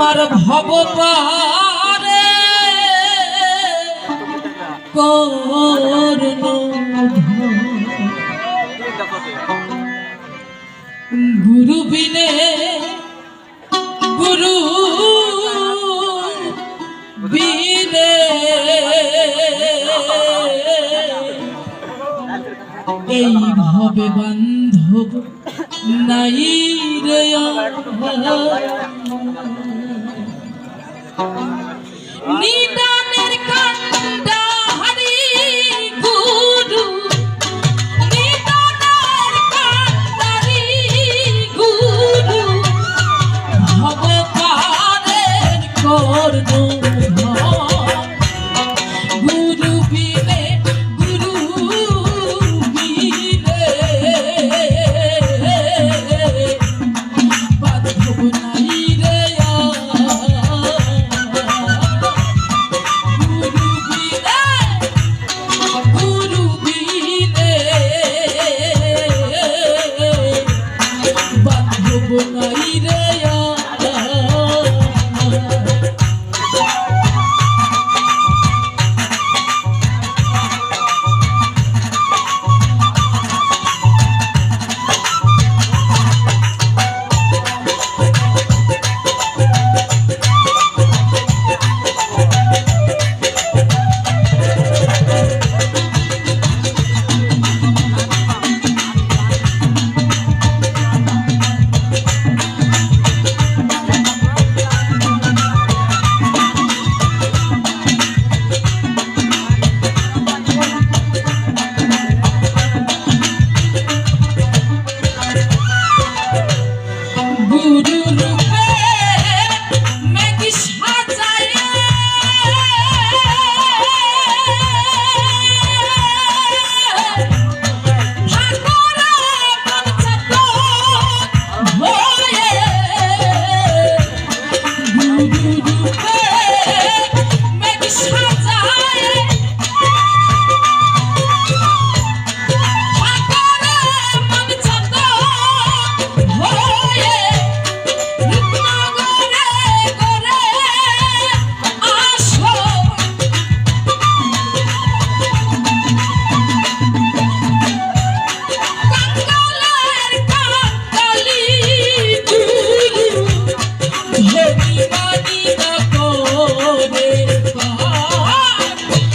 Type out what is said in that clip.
আর ভবতারে গুরু বিনে গুরু বিনে। এই ভবে বান্ধব নাই রে Oh, Lord, no, no.